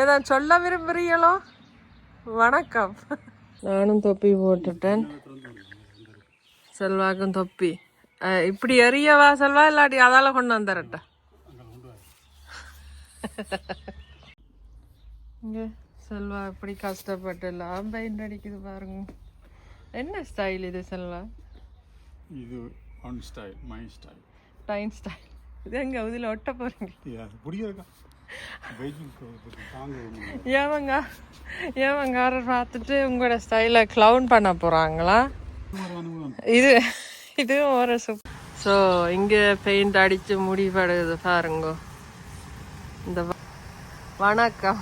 ஏதாவது சொல்ல விரும்புறீங்களோ? வணக்கம். நானும் தொப்பி போட்டுட்டேன். செல்வாக்கும் தொப்பி. இப்படி எரியவா செல்வா இல்லாட்டி அதால கொண்டு வந்துடட்டா இங்க செல்வா எப்படி கஷ்டப்பட்டு எல்லாம் பெயிண்ட் அடிக்குது பாருங்க. என்ன ஸ்டைல் இது செல்வா? இது one style my style time style இது எங்க இதில் ஒட்ட வெயிட்டிங் தாங்க ஏவங்க ஏவங்காரர் பார்த்துட்டு உங்களோட ஸ்டைலை க்ளவுன் பண்ண போகிறாங்களா இது இது ஒரு சூப் ஸோ இங்கே பெயிண்ட் அடித்து முடிவடையுது பாருங்க. இந்த வணக்கம்.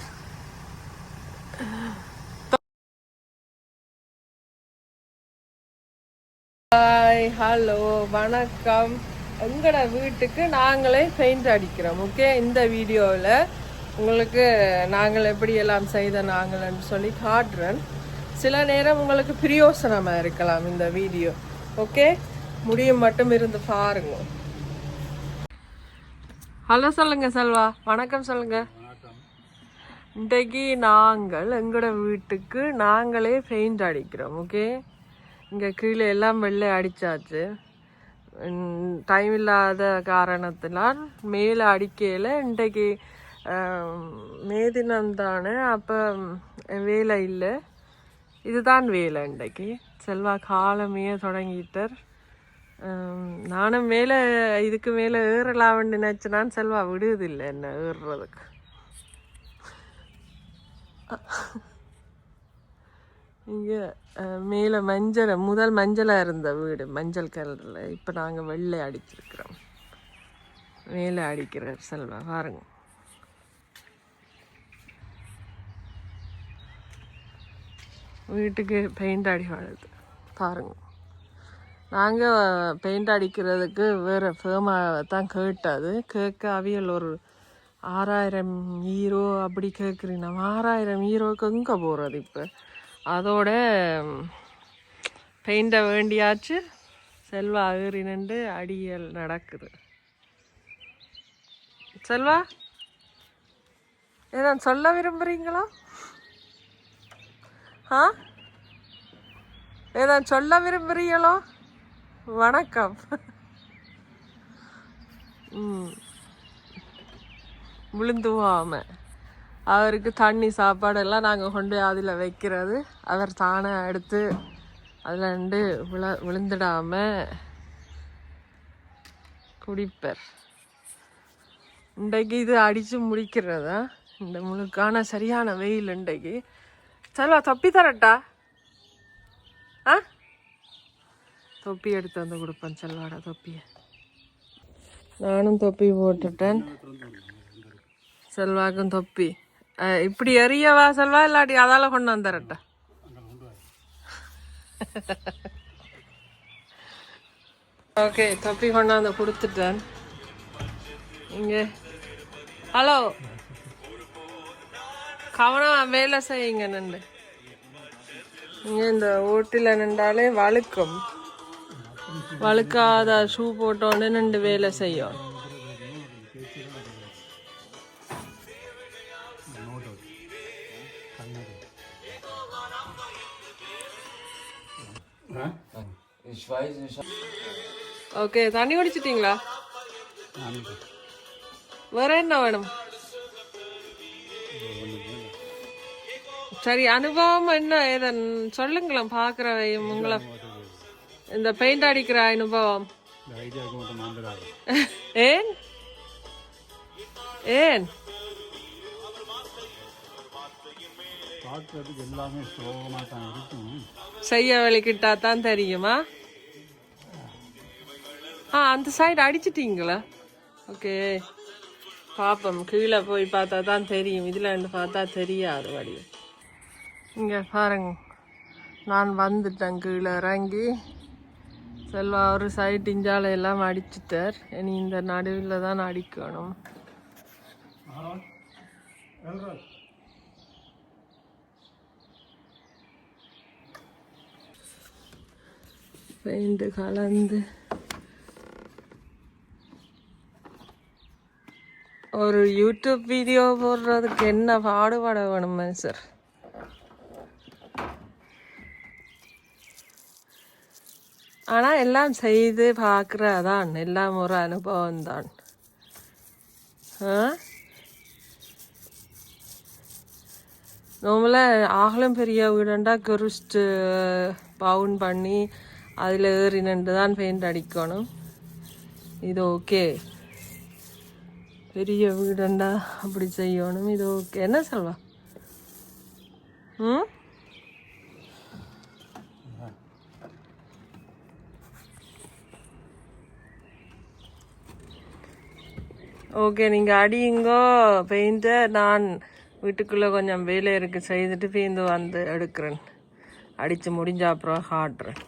ஹாய் ஹலோ வணக்கம். எங்களோட வீட்டுக்கு நாங்களே பெயிண்ட் அடிக்கிறோம் ஓகே இந்த வீடியோவில் உங்களுக்கு நாங்கள் எப்படி எல்லாம் செய்த நாங்கள்னு சொல்லி காட்டுறேன். சில நேரம் உங்களுக்கு பிரியோசனமாக இருக்கலாம் இந்த வீடியோ ஓகே முடியும் மட்டும் இருந்து பாருங்க. ஹலோ சொல்லுங்க செல்வா. வணக்கம் சொல்லுங்க. இன்றைக்கு நாங்கள் எங்களோட வீட்டுக்கு நாங்களே பெயிண்ட் அடிக்கிறோம் ஓகே இங்கே கீழே எல்லாம் வெள்ளை அடித்தாச்சு டைம் இல்லாத காரணத்தினால் மேலே அடிக்கையில் இன்றைக்கு மே தினம்தானே அப்போ வேலை இல்லை இதுதான் வேலை இன்றைக்கு செல்வா காலமே தொடங்கிட்டார் நானும் மேலே இதுக்கு மேலே ஏறலாம்னு நினச்சினான் செல்வா விடுவதில்லை என்ன ஏறுறதுக்கு இங்கே மேலே மஞ்சள் முதல் மஞ்சளாக இருந்த வீடு மஞ்சள் கலரில். இப்போ நாங்கள் வெள்ளை அடிச்சிருக்கிறோம். மேலே அடிக்கிறார் செல்வா பாருங்க. வீட்டுக்கு பெயிண்ட் அடி வாழுது பாருங்க. நாங்கள் பெயிண்ட் அடிக்கிறதுக்கு வேறு ஃபேமாக தான் கேட்டாது கேட்க அவியல் ஒரு ஆறாயிரம் ஹீரோ அப்படி கேட்குறீங்க. ஆறாயிரம் ஈரோக்கு எங்கே போகிறது இப்போ? அதோட பெயிண்டை வேண்டியாச்சு. செல்வா அகறி நின்று அடியல் நடக்குது. செல்வா? ஏதாவது சொல்ல விரும்புகிறீங்களா ஆ? ஏதாவது சொல்ல விரும்புகிறீங்களோ வணக்கம். ம். விழுந்துவாம. அவருக்கு தண்ணி சாப்பாடெல்லாம் நாங்கள் கொண்டு அதில் வைக்கிறது. அவர் தானே எடுத்து அதில் ரெண்டு விழ விழுந்துடாமல் குடிப்பர். இன்றைக்கு இது அடித்து முடிக்கிறதா? இந்த முழுக்கான சரியான வெயில் இன்றைக்கு. செல்வா தொப்பி தரட்டா? ஆ? தொப்பி எடுத்து வந்து கொடுப்பேன் செல்வாடா தொப்பியை. நானும் தொப்பி போட்டுட்டேன். செல்வாக்கும் தொப்பி. இப்படி எரியவா செல்வா இல்லாட்டி அதால கொண்டு வந்துடட்டா ஓகே தொப்பி கொண்டாந்து கொடுத்துட்டேன். இங்கே. ஹலோ. கவனம் வேலை செய்யுங்க நண்டு. இங்கே இந்த ஓட்டில் நின்றாலே வழுக்கும். வழுக்காத ஷூ போட்டோன்னு நின்று வேலை செய்யும். ஓகே தண்ணி குடிச்சிட்டீங்களா? வேற என்ன வேணும்? சரி அனுபவம் என்ன? ஏதன் சொல்லுங்களேன் பார்க்குறவையும் உங்களை. இந்த பெயிண்ட் அடிக்கிற அனுபவம். ஏன்? ஏன்? பார்க்கறதுக்கு எல்லாமே ஸ்லோகமாக தான் இருக்கும். செய்ய வலிக்கிட்டா தான் தெரியுமா? ஆ அந்த சைடு அடிச்சிட்டீங்களா? ஓகே. பாப்போம் கீழே போய் பார்த்தா தான் தெரியும். இதில் இருந்து பார்த்தா தெரியாது வடி இங்கே பாருங்க. நான் வந்துட்டேன் கீழே இறங்கி. செல்வா ஒரு சைட் இஞ்சால எல்லாம் அடிச்சிட்டார். இனி இந்த நடுவில் தான் அடிக்கணும் பெயிண்ட் கலந்து ஒரு யூடியூப் வீடியோ போடுறதுக்கு என்ன பாடுபட வேணும் சார் ஆனால் எல்லாம் செய்து பார்க்குறதான். எல்லாம் ஒரு அனுபவம் தான் ஆ ஆகலும் பெரிய வீடுண்டா கருஸ்ட்டு பவுன் பண்ணி அதில் ஏறி நின்று தான் பெயிண்ட் அடிக்கணும். இது ஓகே பெரிய வீடுண்டா அப்படி செய்யணும். இது ஓகே என்ன சொல்வா? ம்? ஓகே நீங்கள் அடியுங்கோ பெயிண்ட்டை நான் வீட்டுக்குள்ளே கொஞ்சம் வேலை இருக்கு செய்துட்டு பெயிண்ட் வந்து எடுக்கிறேன். அடித்து முடிஞ்ச அப்புறம் காட்டுறேன்.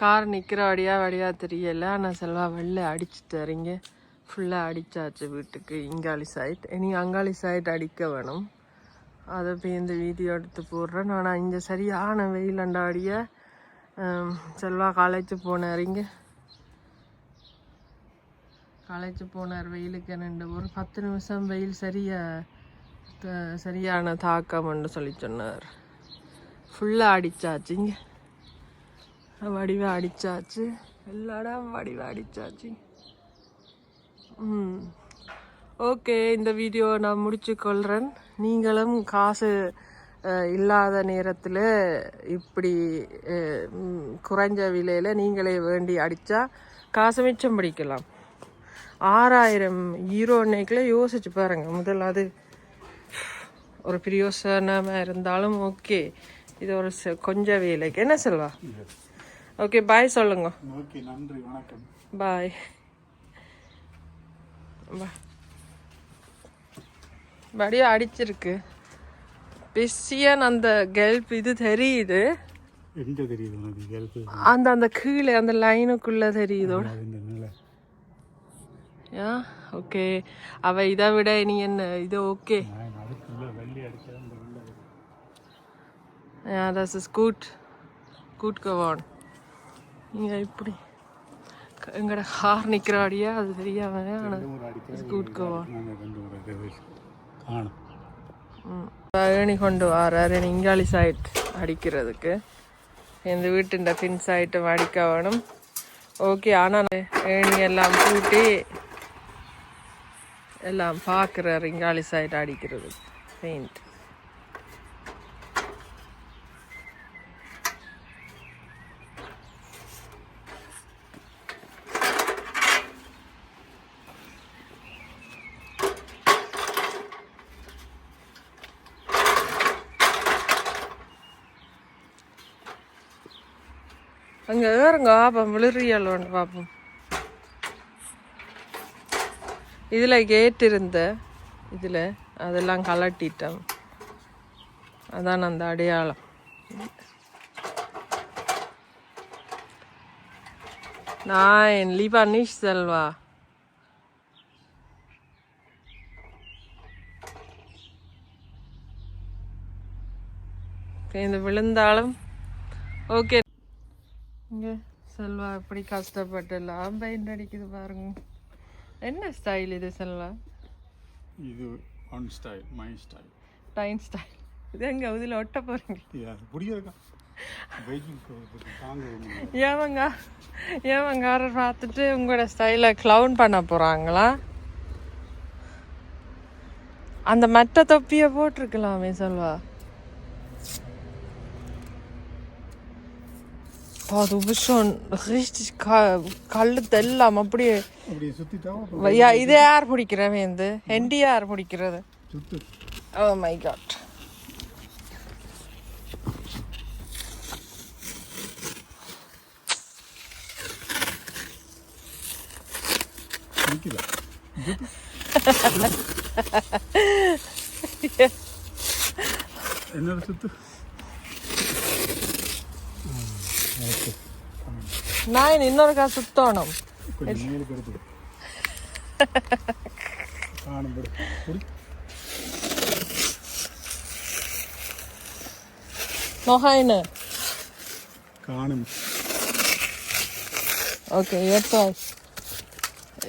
கார் நிற்கிற வழியா வழியாக தெரியல. ஆனால் செல்வா வெளில அடிச்சுட்டு வரீங்க ஃபுல்லாக அடித்தாச்சு வீட்டுக்கு. இங்காளி சைட் இனி அங்காளி சைட் அடிக்க வேணும். அதை போய் இந்த வீடியோ எடுத்து போடுறேன். ஆனால் இங்கே சரியான வெயில் அண்டாடிய செல்வா காலேஜ் போனாரிங்க காலேஜ் போனார் வெயிலுக்கு நின்று. ஒரு பத்து நிமிஷம் வெயில் சரியா சரியான தாக்கம்னு சொல்லி சொன்னார். ஃபுல்லாக அடித்தாச்சுங்க வடிவை அடித்தாச்சு எல்லாடா வடிவை அடித்தாச்சு ம். ஓகே இந்த வீடியோ நான் முடிச்சு கொள்கிறேன் நீங்களும் காசு இல்லாத நேரத்தில் இப்படி குறைஞ்ச விலையில் நீங்களே வேண்டி அடித்தா காசு மிச்சம் பிடிக்கலாம். ஆறாயிரம் ஈரோ அன்னைக்குள்ளே யோசிச்சு பாருங்க. முதல்ல அது ஒரு பிரியோசனமாக இருந்தாலும் ஓகே. இது ஒரு கொஞ்சம் வேலைக்கு. என்ன செல்வா? ஓகே பாய் சொல்லுங்க. ஓகே நன்றி வணக்கம். பாய் வடியா அடிச்சிருக்கு. பிஸியன் அந்த கெல்ப் இது தெரியுது. அந்த அந்த கீழே அந்த லைனுக்குள்ள தெரியுதோட யா? ஓகே அவ இதை விட நீ என்ன? இது okay. Yeah this is good good Gawan நீங்கள் இப்படி. எங்கட ஹார் நிற்கிறாடியா அது தெரியாம ஏணி கொண்டு வராரு. இங்காளி சைட் அடிக்கிறதுக்கு. இந்த வீட்டுண்ட பின் சைட்டும் அடிக்க வேணும் ஓகே ஆனால் ஏணி எல்லாம் பூட்டி எல்லாம் பார்க்குறாரு இங்காளி சைட் அடிக்கிறது. பெயிண்ட் அங்கே ஏறுங்க பாப்போம் விழுறியல் ஒன்று பார்ப்போம் இதில் கேட் இருந்த இதில் அதெல்லாம் கலட்டிட்டோம் அதான் அந்த அடையாளம். நான் லீபா நிஷ் செல்வா. இந்த விழுந்தாலும் ஓகே செல்வா எப்படி கஷ்டப்பட்டு எல்லாம் பெயிண்ட் அடிக்குது பாருங்க. என்ன ஸ்டைல் இது செல்வா? இது one style my style time style இது எங்க இதில் ஒட்ட போறீங்க? பிடிக்கிறக்கா முடியல. ஏவங்க ஏவங்காரர் பார்த்துட்டு உங்களோட ஸ்டைலை க்ளவுன் பண்ண போறாங்களா? அந்த மற்ற தொப்பியை போட்டிருக்கலாமே Selva. Du bist schon richtig ka- கழுத்தெல்லாம் அப்படியே அப்படி சுத்திட்டா? யா- இது யார் பிடிக்கிறவன் இது? ஹெண்டி யார் பிடிக்கிறது? சுத்து. ஓ மை காட் நிக்குதா என்னோட சுத்து? ನಾಯಿ ನಿನ್ನವರ್ಗ ಸುತ್ತೋಣಂ നൊഹൈന കാണും okay jetzt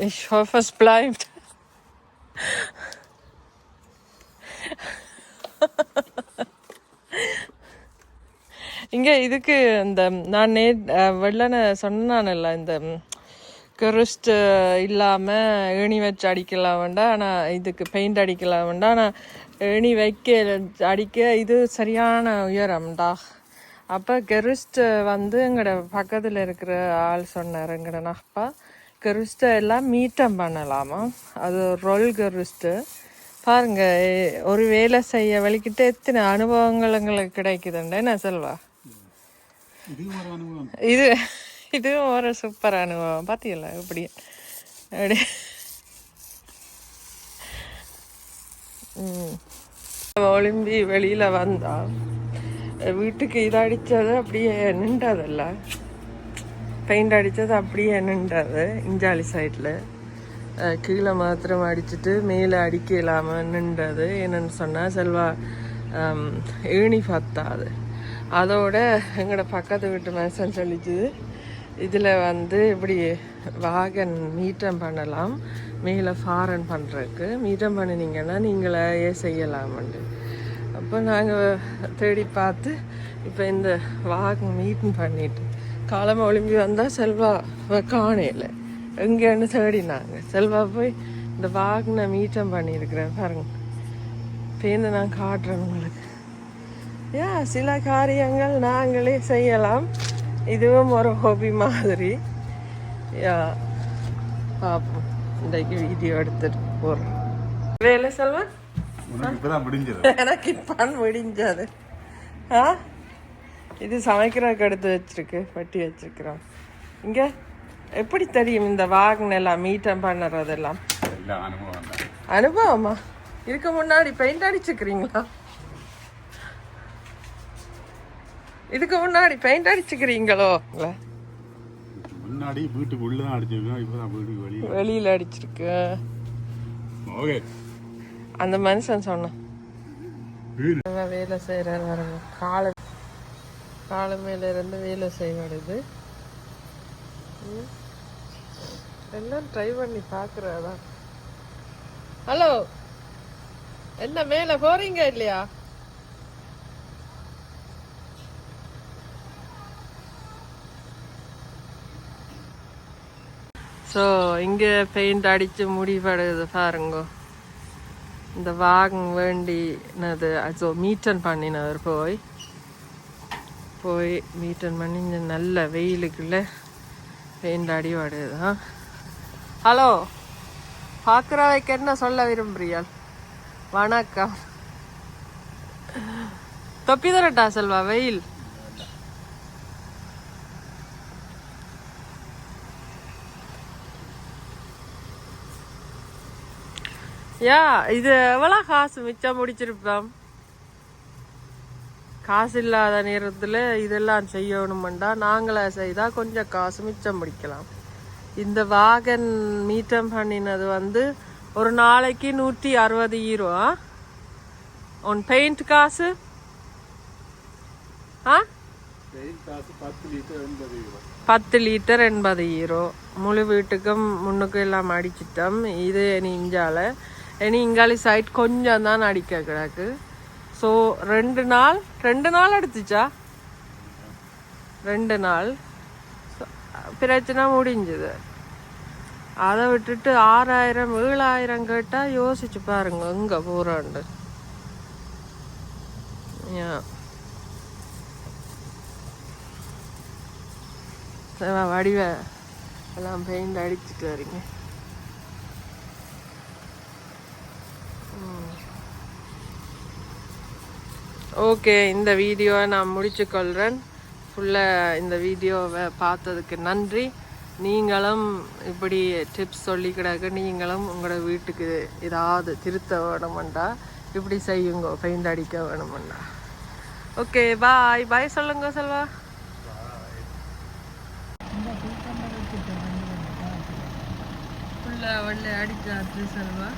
Ich hoffe, es bleibt. இதுக்கு இந்த நான் நே வெள்ளனை சொன்னானல்ல இந்த கருஸ்ட் இல்லாமல் ஏணி வச்சு அடிக்கலாம் வேண்டாம் ஆனால் இதுக்கு பெயிண்ட் அடிக்கலாம் வேண்டாம் ஆனால் ஏணி வைக்க அடிக்க இது சரியான உயரம்டா. அப்போ கெரிஸ்ட் வந்து எங்களோட பக்கத்தில் இருக்கிற ஆள் சொன்னார் எங்களோட நப்பா கெரிஸ்ட்டை எல்லாம் மீட்டம் பண்ணலாமா? அது ரொல் கெரிஸ்ட்டு பாருங்கள் ஒரு வேலை செய்ய வலிக்கிட்டு எத்தனை அனுபவங்கள் எங்களுக்கு கிடைக்குதுண்டே நான் செல்வா? இது இது இதுவும் ஒரு சூப்பர் அனுபவம். பார்த்தீங்களா எப்படி? அப்படி ம். ஒளிம்பி வெளியில் வந்தா வீட்டுக்கு இது அடித்தது அப்படியே நின்றதில்ல. பெயிண்ட் அடித்தது அப்படியே நின்றது இஞ்சாலி சைடில் கீழே மாத்திரம் அடிச்சுட்டு மேலே அடிக்க இல்லாமல் நின்றது. என்னன்னு சொன்னால் செல்வா ஆம், ஏணி பத்தாது அதோட எங்களோட பக்கத்து வீட்டு மனுஷன் சொல்லிச்சு இதில் வந்து இப்படி வாகன் மீட்டம் பண்ணலாம் மேலே ஃபாரன் பண்ணுறதுக்கு மீட்டம் பண்ணினீங்கன்னா நீங்களே செய்யலாம்ண்டு அப்போ நாங்கள் தேடி பார்த்து இப்போ இந்த வாகன் மீட்டன் பண்ணிட்டு காலமாக ஒளிம்பி வந்தால் செல்வா காணையில் எங்கேன்னு தேடினாங்க. செல்வா போய் இந்த வாகனை மீட்டம் பண்ணியிருக்கிறேன் பாருங்க. பேருந்து நான் காட்டுறேன் உங்களுக்கு. யா சில காரியங்கள் நாங்களே செய்யலாம். இதுவும் ஒரு ஹாபி மாதிரி. யா பார்ப்போம் இன்றைக்கு வீடியோ எடுத்துட்டு போகிறோம் வேலை செல்வன் உனக்கு இப்பதான் முடிஞ்சது. எனக்கு ஆ? இது சமைக்கிறதுக்கு எடுத்து வச்சிருக்கு பட்டி வச்சிருக்கிறோம். இங்க எப்படி தெரியும் இந்த வாகனம் எல்லாம் மீட்டம் பண்ணுறதெல்லாம்? அனுபவமா இதுக்கு முன்னாடி பெயிண்ட் அடிச்சுக்கிறீங்களா இதுக்கு முன்னாடி பெயிண்ட் அடிச்சுக்கிறீங்களோ? முன்னாடி வீட்டுக்கு உள்ள தான் அடிச்சிருக்கோம் இப்பதான் வீட்டுக்கு வெளியே வெளியில அடிச்சிருக்கு. ஓகே. அந்த மனுஷன் சொன்னான். வேலை செய்கிறாரு பாருங்க. காலை காலை மேல இருந்து வேலை செய்வது எல்லாம் ட்ரை பண்ணி பார்க்குறதா ஹலோ என்ன மேலே போறீங்க இல்லையா? ஸோ இங்கே பெயிண்ட் அடித்து முடிவடையுது பாருங்கோ. இந்த வாகன் வேண்டினது அது மீட்டன் பண்ணினவர் போய். போய் மீட்டன் பண்ணி இந்த நல்ல வெயிலுக்குள்ளே பெயிண்ட் அடி வடுது ஹலோ பார்க்குறவைக்கு என்ன சொல்ல விரும்புறியால் வணக்கம். தொப்பி தரட்டா செல்வா வெயில். யா இது எவ்வளோ காசு? மிச்சம் முடிச்சிருப்போம். காசு இல்லாத நேரத்தில் இதெல்லாம் செய்யணுமெண்டா நாங்களே செய்தால் கொஞ்சம் காசு மிச்சம் முடிக்கலாம். இந்த வாகன் மீட்டம் பண்ணினது வந்து ஒரு நாளைக்கு நூற்றி அறுபது ஈரோ உன் பெயிண்ட் காசு? ஆ? பத்து லிட்டர் எண்பது ஈரோ முழு வீட்டுக்கும் முன்னுக்கு எல்லாம் அடிச்சிட்டோம். இது இஞ்சால இனி இங்காலி சைட் கொஞ்சம் தான் அடிக்க கிடக்கு. ஸோ ரெண்டு நாள் ரெண்டு நாள் எடுத்துச்சா ரெண்டு நாள். பிரச்சனை முடிஞ்சுது. அதை விட்டுட்டு ஆறாயிரம் ஏழாயிரம் கேட்டால் யோசிச்சு பாருங்க எங்கே போகிறாண்டு வடிவ எல்லாம் பெயிண்ட் அடிச்சுட்டு வரீங்க. ஓகே இந்த வீடியோவை நான் முடிச்சுக்கொள்கிறேன் ஃபுல்லாக இந்த வீடியோவை பார்த்ததுக்கு நன்றி. நீங்களும் இப்படி டிப்ஸ் சொல்லி கிடக்கு நீங்களும் உங்களோட வீட்டுக்கு ஏதாவது திருத்த வேணுமெண்டா? இப்படி செய்யுங்க பெயிண்ட் அடிக்க வேணுமெண்டா? ஓகே பாய் பாய் சொல்லுங்க செல்வா. ஃபுல்லாக வெள்ளை அடிச்சாச்சு செல்வா.